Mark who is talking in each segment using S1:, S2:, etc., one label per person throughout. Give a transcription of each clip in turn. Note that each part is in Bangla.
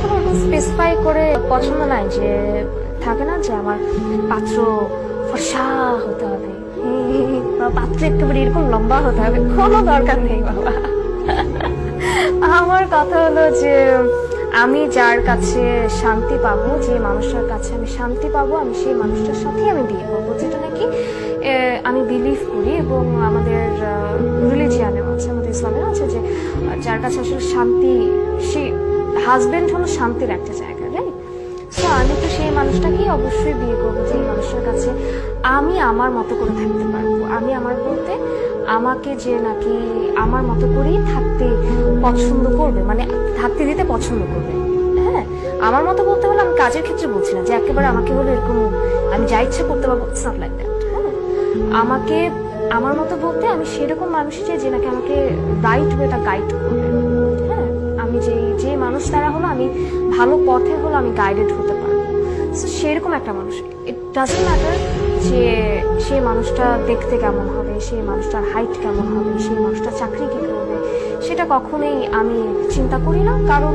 S1: কখনো স্পেসিফাই করে পছন্দ নাই যে, থাকে না যে আমার পাত্র ফর্সা হতে হবে। পাত্র একেবারে এরকম লম্বা হতে হবে, কোনো দরকার নেই বাবা। আমার কথা হলো যে, আমি যার কাছে শান্তি পাবো, যে মানুষটার কাছে আমি শান্তি পাবো, আমি সেই মানুষটার সাথেই আমি বিয়ে করব, যেটা নাকি আমি বিলিভ করি এবং আমাদের রিলিজিয়ানেও আছে, আমাদের ইসলামেও আছে যে, যার কাছে আসলে শান্তি, সে হাজবেন্ড হলো শান্তির একটা জায়গা রাইট সো আমি তো সেই মানুষটাকেই অবশ্যই বিয়ে করব যে মানুষটার কাছে আমি আমার মতো করে থাকতে পারব। আমি আমার বলতে আমাকে যে নাকি আমার মতো করেই থাকতে পছন্দ করবে মানে থাকতে দিতে পছন্দ করবে। হ্যাঁ আমার মতো বলতে হলে আমি কাজের ক্ষেত্রে বলছি না যে একেবারে আমাকে হলো এরকম আমি যা ইচ্ছা করতে পারব ইটস নট লাইক দ্যাট হ্যাঁ? আমাকে, আমার মতো বলতে আমি সেরকম মানুষই চাই যে নাকি আমাকে রাইট ওয়েটা গাইড করবে। আমি যে যে মানুষ দ্বারা হলো, আমি ভালো পথে হলো আমি গাইডেড হতে পারব। সো সেরকম একটা মানুষ। ইট ডাজন্ট ম্যাটার যে, সে মানুষটা দেখতে কেমন হবে সেই মানুষটার হাইট কেমন হবে সেই মানুষটা চাকরি কি করবে, সেটা কখনোই আমি চিন্তা করি না। কারণ,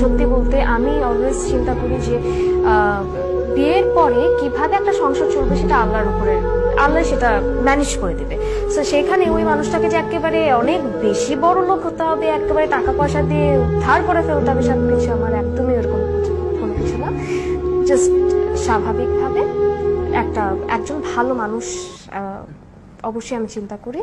S1: সত্যি বলতে আমি অলওয়েজ চিন্তা করি যে বিয়ের পরে কীভাবে একটা সংসার চলবে সেটা আল্লাহর উপরে আল্লাহ সেটা ম্যানেজ করে দেবে। তো সেখানে ওই মানুষটাকে যে একেবারে অনেক বেশি বড় লোক হতে হবে, একেবারে টাকা পয়সা দিয়ে উদ্ধার করে ফেলতে হবে সব কিছু আমার একদমই ওরকম কোনো কিছু না। জাস্ট স্বাভাবিকভাবে একটা, একজন ভালো মানুষ অবশ্যই আমি চিন্তা করি।